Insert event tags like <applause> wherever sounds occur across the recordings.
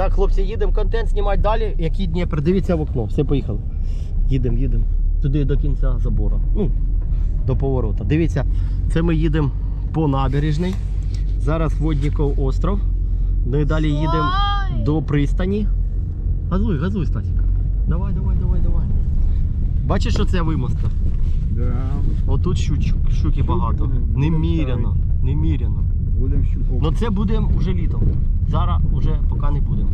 Так, хлопці, їдемо контент знімати далі. Які Дніпр, дивіться в окно, все поїхали. Їдемо, їдемо. Туди до кінця забору. Ну, до поворота. Дивіться, це ми їдемо по набережній. Зараз Водніков остров. Ну і далі їдемо до пристані. Газуй, газуй, Стасік. Давай, давай, давай, давай. Бачиш, що це вимостка? Да. Отут щуч, щуки багато. Неміряно. Неміряно. Будемо щуку. Ну це буде вже літом. Зараз вже поки не будемо.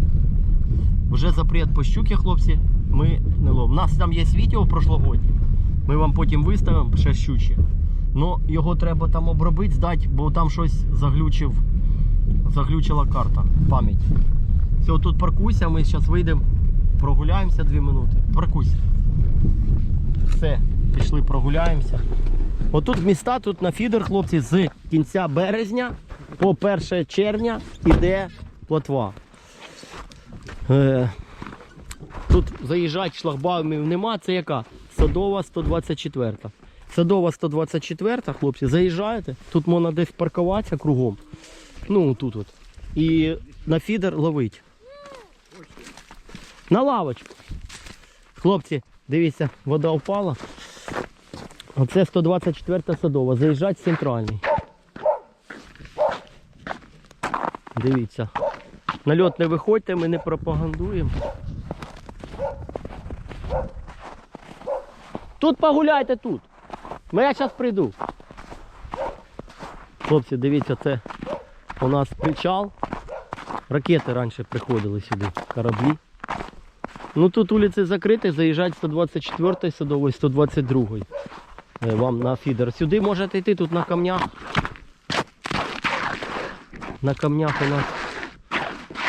Вже запрет по щуки, хлопці. Ми не ловимо. У нас там є відео прошлогоднє. Ми вам потім виставимо ще щучі. Ну його треба там обробити, здати, бо там щось заглючив. Заглючила карта, пам'ять. Все, тут паркуйся, ми зараз вийдемо, прогуляємося 2 минути. Паркуйся. Все, пішли прогуляємося. Отут міста, тут на фідер, хлопці, з кінця березня по 1 червня іде плотва. Е, тут заїжджати шлагбаумів нема, це яка? Садова 124. Садова 124, хлопці, заїжджаєте, тут можна десь паркуватися кругом. Ну, тут от. І на фідер ловить. На лавочку. Хлопці, дивіться, вода впала. Оце 124 садова. Заїжджать центральний. Дивіться. На льот не виходьте, ми не пропагандуємо. Тут погуляйте тут. Ми я зараз прийду. Хлопці, дивіться, це у нас причал. Ракети раніше приходили сюди, кораблі. Ну тут вулиці закриті, заїжджать 124 садової, 122 е, вам на фідер. Сюди можете йти тут на камнях. На камнях у нас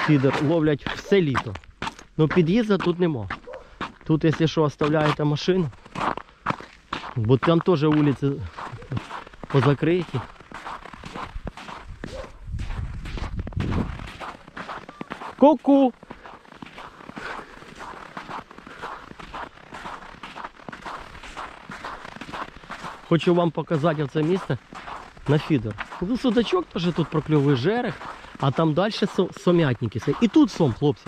фідер ловлять все літо. Ну під'їзду тут нема. Тут, якщо що, оставляєте машину, бо там теж вулиці позакриті. Ку-ку! Хочу вам показати оце місце на фідер. Ну, судачок теж тут прокльовує жерех, а там далі сомятники. І тут сом, хлопці.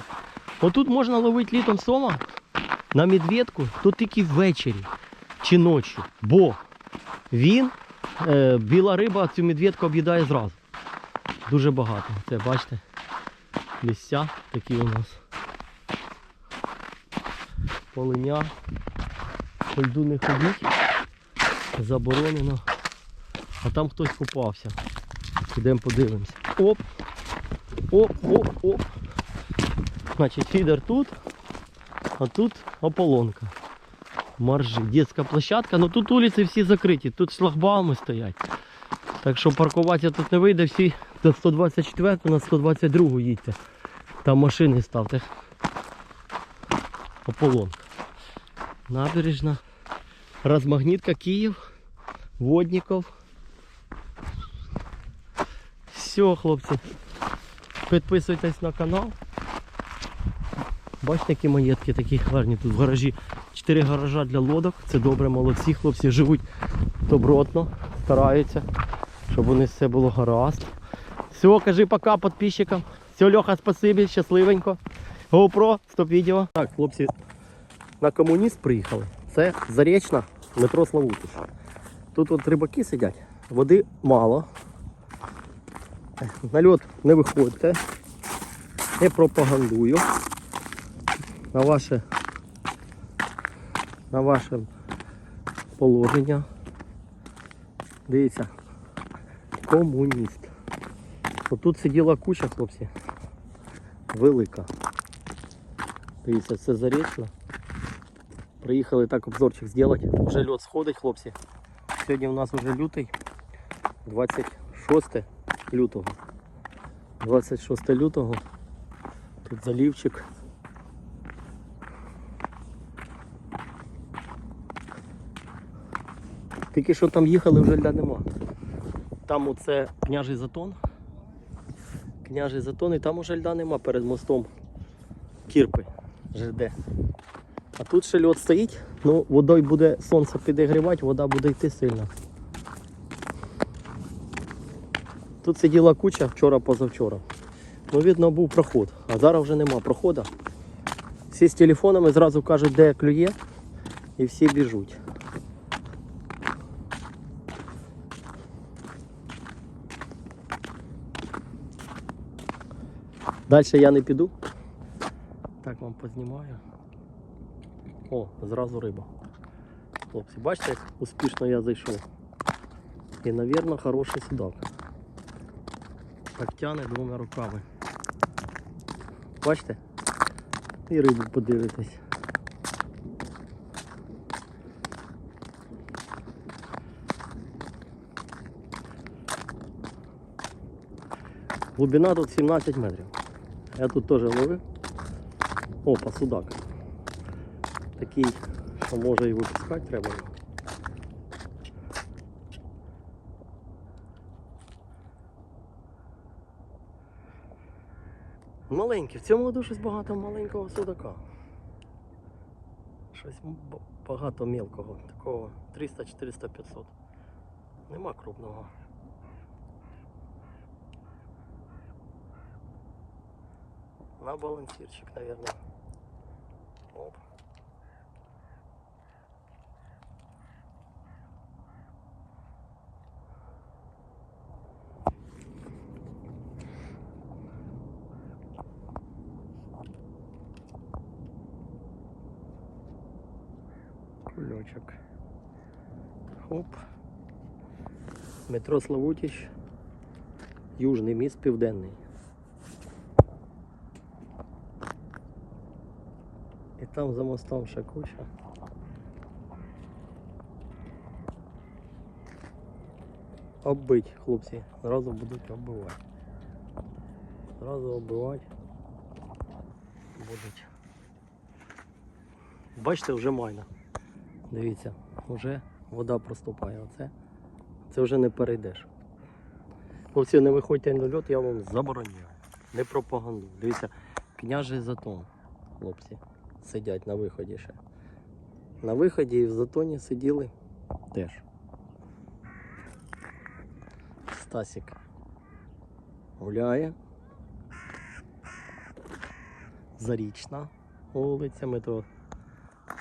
Отут можна ловити літом сома на медведку, тут тільки ввечері чи ночі. Бо він, е, біла риба цю медведку об'їдає зразу. Дуже багато. Це бачите. Місця такі у нас. Полиня. По льду не ходіть. Заборонено. А там хтось купався. Підемо подивимося. Оп! Оп. Значить, фідер тут, а тут ополонка. Маржи. Детська площадка. Ну тут вулиці всі закриті, тут шлагбауми стоять. Так що паркуватися тут не вийде, всі до 124 на 122 їдьте. Там машини ставте. Ополонка. Набережна. Розмагнітка Київ. Водников. Все, хлопці. Підписуйтесь на канал. Бачите, які маєтки такі гарні тут в гаражі. Чотири гаража для лодок. Це добре, молодці хлопці живуть добротно, стараються, щоб у них все було гаразд. Все, кажи пока підписчикам. Все, Льоха, спасибі, щасливенько. GoPro, стоп відео. Так, хлопці, на комуніст приїхали. Це Заречна, метро Славутич. Тут от рибаки сидять, води мало. На льот не виходьте. Не пропагандую. На ваше, на ваше положення. Дивіться. Комуніст. Отут сиділа куча, хлопці. Велика. Дивіться, це зарічно. Приїхали так обзорчик зробити. Вже льот сходить, хлопці. Сьогодні у нас вже лютий. 26 лютого. 26 лютого. Тут залівчик. Тільки що там їхали, вже льда нема. Там оце княжий затон. Княжий затон і там уже льда нема перед мостом Кірпи. ЖД. А тут ще льот стоїть, ну водою буде сонце підігрівати, вода буде йти сильно. Тут сиділа куча вчора позавчора. Ну, видно, був проход, а зараз вже нема проходу. Всі з телефонами зразу кажуть, де клює, і всі біжуть. Далі я не піду. Так вам познімаю. О, зразу риба. Хлопці, бачите, як успішно я зайшов. І, напевно, хороший судак. Так тяне двома руками. Бачите? І рибу подивитесь. Глибина тут 17 метрів. Я тут теж ловив. Опа, судак. Такий, що може і випускати треба. його. Маленький, в цьому году щось багато маленького судака. Щось багато мілкого, такого 300, 400, 500. Нема крупного. На балансирчик, наверное. Оп. Метро Славутіч. Южний міст Південний. І там за мостом ще куча. Оббить, хлопці. Зразу будуть оббивати. Зразу оббивати. Будуть. Бачите, вже майна. Дивіться, вже вода проступає. Оце. Це вже не перейдеш. Хлопці, не виходьте на льот, я вам забороняю. Не пропаганду. Дивіться, княжий затон, хлопці, сидять на виході ще. На виході і в затоні сиділи теж. Стасік гуляє. Зарічна вулиця, метро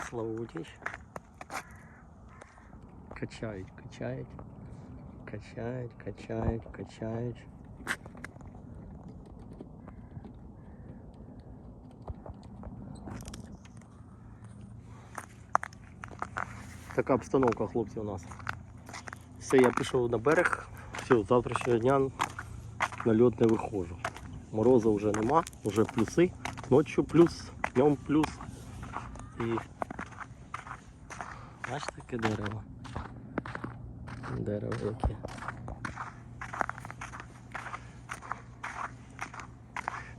Славутіч. Качають, качають, качають, качають, качають. Така обстановка, хлопці, у нас. Все, я пішов на берег. Все, з завтрашнього дня на льот не виходжу. Морозу вже нема, вже плюси. Ночі плюс, днем плюс. І бачите, таке дерево. Дерево яке.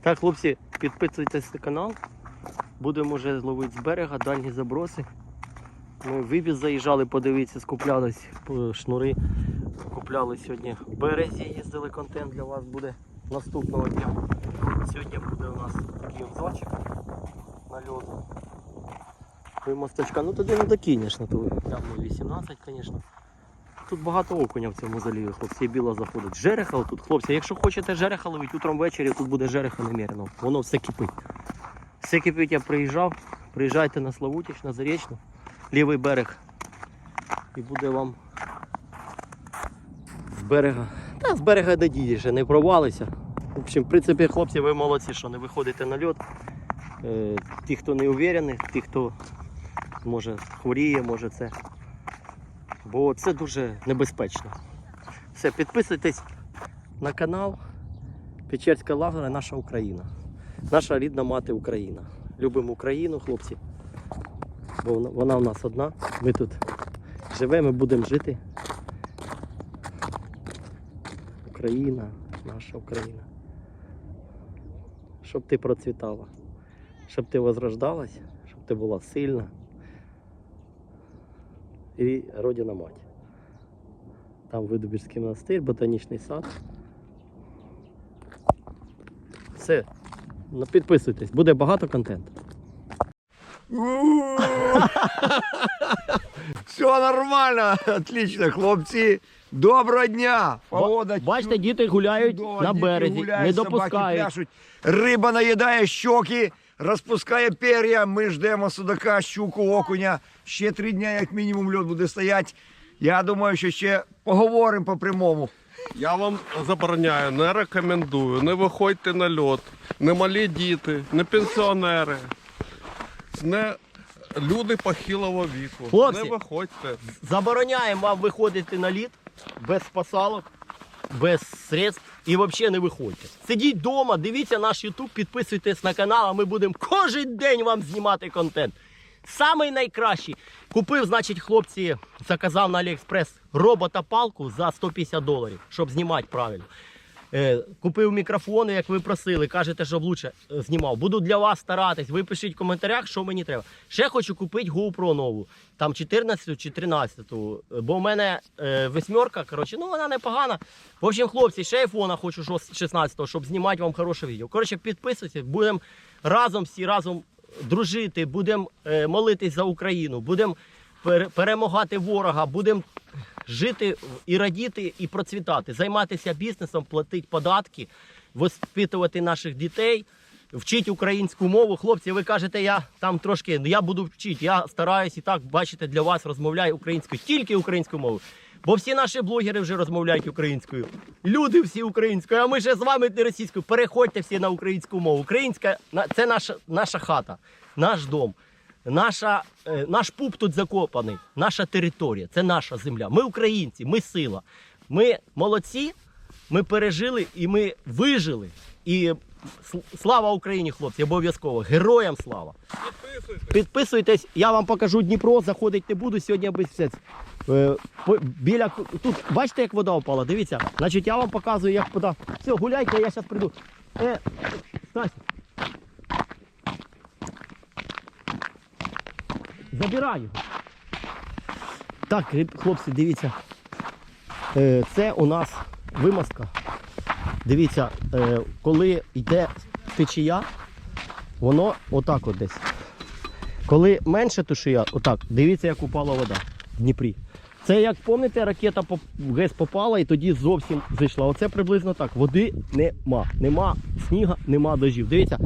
Так, хлопці, підписуйтесь на канал. Будемо вже зловити з берега, дальні заброси. Ми в вивіз заїжджали, подивитися, скуплялись шнури. Купляли сьогодні в березі, їздили контент для вас буде наступного дня. Сьогодні буде у нас такий от зайчик на льоду. Мосточка, ну туди не докинеш на ту яму 18, звісно. Тут багато окуня в цьому заліві, хлопці, біла заходить. Жереха отут, хлопці, якщо хочете жереха ловити, утром ввечері тут буде жереха немерено. Воно все кипить. Все кипить, я приїжджав. Приїжджайте на Славутіч, на Зарічну, лівий берег. І буде вам з берега. Та з берега до дідіше, не провалися. В общем, в принципі, хлопці, ви молодці, що не виходите на льот. Е, ті, хто не уверений, ті, хто може хворіє, може це. Бо це дуже небезпечно. Все, підписуйтесь на канал Печерська лагера наша Україна. Наша рідна мати Україна. Любимо Україну, хлопці. Бо вона, в нас одна. Ми тут живемо, будемо жити. Україна, наша Україна. Щоб ти процвітала, щоб ти возрождалась, щоб ти була сильна. І родина мать. Там Видубірський монастир, ботанічний сад. Все. Ну, підписуйтесь, буде багато контенту. <laughs> Все нормально, отлично, хлопці. Доброго дня! Погода Бачите, діти гуляють чудова, на діти березі, гуляють, не собаки допускають. пляшуть. Риба наїдає щоки, розпускає пер'я. Ми ждемо судака, щуку, окуня. Ще три дня, як мінімум, льот буде стояти. Я думаю, що ще поговоримо по прямому. Я вам забороняю, не рекомендую. Не виходьте на льот. Не малі діти, не пенсіонери, не люди похилого віку. Хлопці. Не виходьте. Забороняємо вам виходити на лід без спасалок, без средств і взагалі не виходьте. Сидіть вдома, дивіться наш YouTube, підписуйтесь на канал, а ми будемо кожен день вам знімати контент. Самий найкращий. Купив, значить, хлопці, заказав на Аліекспрес робота палку за 150 доларів, щоб знімати правильно. Е, купив мікрофони, як ви просили, кажете, щоб лучше знімав. Буду для вас старатись. Ви пишіть в коментарях, що мені треба. Ще хочу купити GoPro нову, там 14 чи 13. Бо в мене е, восьмерка, коротше, ну вона непогана. В общем, хлопці, ще айфона хочу шос- 16, щоб знімати вам хороше відео. Коротше, підписуйтесь, будемо разом всі разом дружити, будемо е, молитись за Україну, будемо перемагати ворога, будемо жити і радіти, і процвітати, займатися бізнесом, платити податки, воспитувати наших дітей, вчити українську мову. Хлопці, ви кажете, я там трошки, ну я буду вчити. Я стараюсь і так, бачите, для вас розмовляю українською, тільки українською мовою. Бо всі наші блогери вже розмовляють українською. Люди всі українською, а ми ще з вами не російською. Переходьте всі на українську мову. Українська це наша, наша хата, наш дом. Наша, е, наш пуп тут закопаний, наша територія, це наша земля. Ми українці, ми сила. Ми молодці, ми пережили і ми вижили. І слава Україні, хлопці, обов'язково. Героям слава! Підписуйтесь, я вам покажу Дніпро, заходити не буду сьогодні без все. Біля тут бачите, як вода впала? Дивіться. Значить, я вам показую, як вода. Все, гуляйте, я зараз прийду. Е, Забираю. Так, хлопці, дивіться. Е, Це у нас вимазка. Дивіться, е, коли йде течія, воно отак от десь. Коли менше тушія, отак, дивіться, як упала вода в Дніпрі. Це як пам'ятаєте, ракета в ГЕС попала і тоді зовсім зайшла. Оце приблизно так. Води нема. Нема сніга, нема дождів. Дивіться,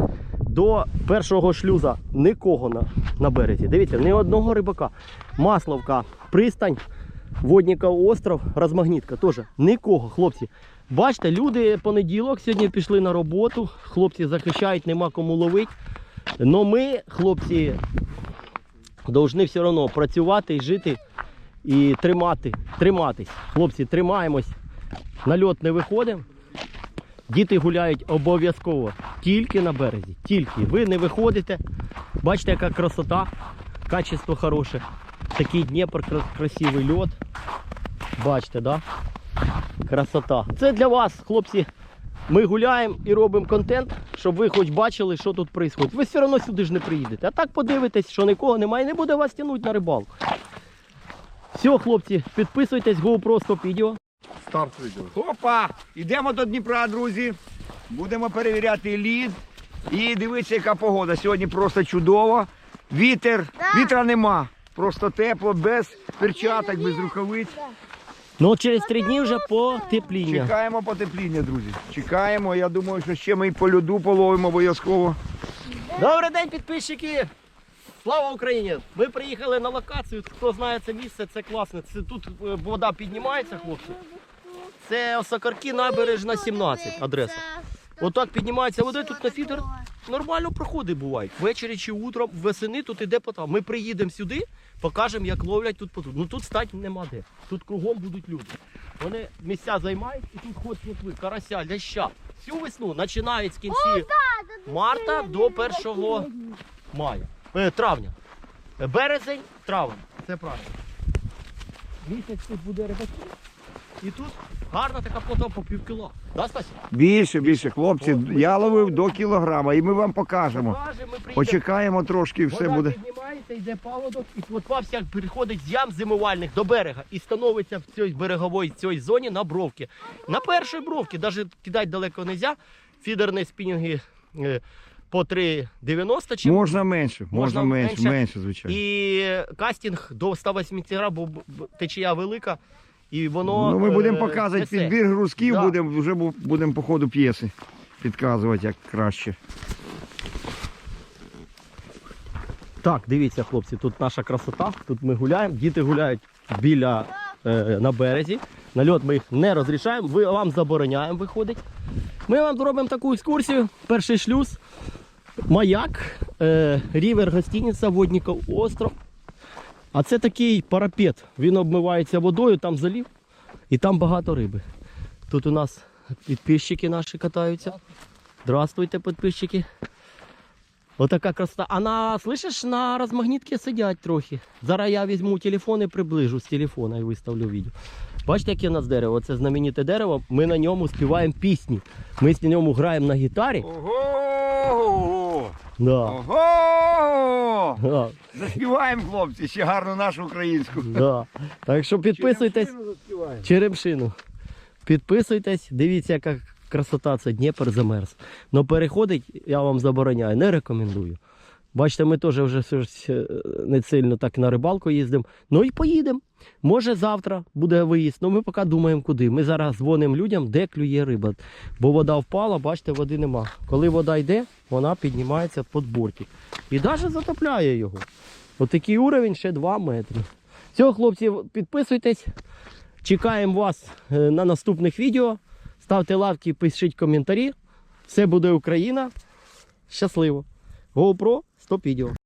до першого шлюза нікого на, на березі. Дивіться, ні одного рибака. Масловка, пристань, Водніка остров, розмагнітка теж. Нікого, хлопці. Бачите, люди понеділок сьогодні пішли на роботу. Хлопці захищають, нема кому ловити. Но ми, хлопці, повинні все одно працювати і жити і тримати, триматись. Хлопці, тримаємось. На льот не виходимо. Діти гуляють обов'язково тільки на березі. Тільки. Ви не виходите. Бачите, яка красота, качество хороше. Такий Дніпр, красивий льот. Бачите, да? Красота. Це для вас, хлопці. Ми гуляємо і робимо контент, щоб ви хоч бачили, що тут відбувається. Ви все одно сюди ж не приїдете. А так подивитесь, що нікого немає, не буде вас тягнути на рибалку. Все, хлопці, підписуйтесь, GoPro Stop відео. Старт відео. Опа! Йдемо до Дніпра, друзі. Будемо перевіряти лід. І дивіться, яка погода. Сьогодні просто чудово. Вітер, вітра нема. Просто тепло, без перчаток, без рукавиць. Ну, через три дні вже потепління. Чекаємо потепління, друзі. Чекаємо. Я думаю, що ще ми і по льоду половимо обов'язково. Добрий день, підписчики! Слава Україні! Ми приїхали на локацію. Хто знає це місце, це класно. Це тут е, вода піднімається, хлопці. Це Осокарки, набережна 17 адреса. Отак піднімається вода, тут на фідер нормально проходи бувають. Ввечері чи утром, весени тут іде потам. Ми приїдемо сюди, покажемо, як ловлять тут потут. Ну тут стати нема де. Тут кругом будуть люди. Вони місця займають і тут ходять як ви, карася, ляща. Всю весну починають з кінці марта до 1 мая. Е, травня. Березень, травень. Це правильно. Місяць тут буде рибаків. І тут гарна така плота по пів кіло. Да, Стасі? Більше, більше, хлопці. Я ловив до кілограма і ми вам покажемо. Покажемо, ми. Почекаємо трошки і все Вода буде. піднімається, йде паводок, і плотва вся переходить з ям зимувальних до берега і становиться в цій береговій цій зоні на бровки. На першій бровці, навіть кидати далеко не можна. Фідерні спінінги е, по 3,90 чи Можна менше, можна, Можна менше, менше. менше, звичайно. І кастинг до 180 грам, бо течія велика. і воно. Ну, ми будемо е, показувати несе. підбір грузків, Да. будемо вже бу- будемо по ходу п'єси підказувати, як краще. Так, дивіться, хлопці, тут наша красота. Тут ми гуляємо, діти гуляють біля е, на березі. На льот ми їх не розрішаємо, ви, вам забороняємо виходить. Ми вам зробимо таку екскурсію. Перший шлюз, маяк, е, рівер гостиниця, Водніков остров. А це такий парапет. Він обмивається водою, там залів, і там багато риби. Тут у нас підписчики наші катаються. Здравствуйте, підписчики. Отака красота. А на, слышиш, на розмагнітці сидять трохи. Зараз я візьму телефон і приближу з телефона і виставлю відео. Бачите, яке у нас дерево? Це знамените дерево. Ми на ньому співаємо пісні. Ми на ньому граємо на гітарі. Ого! Да. Ого! Да. Заспіваємо, хлопці, ще гарно нашу українську. Да. Так що підписуйтесь. Черемшину. Підписуйтесь, дивіться, яка красота, це Дніпр замерз. Но переходить, я вам забороняю, не рекомендую. Бачите, ми теж вже е, не сильно так на рибалку їздимо. Ну і поїдемо. Може завтра буде виїзд. Ну ми поки думаємо куди. Ми зараз дзвонимо людям, де клює риба. Бо вода впала, бачите, води нема. Коли вода йде, вона піднімається під бортик. І навіть затопляє його. Отакий уровень ще 2 метри. Все, хлопці, підписуйтесь. Чекаємо вас е, на наступних відео. Ставте лайки, пишіть коментарі. Все буде Україна. Щасливо. GoPro, стоп відео.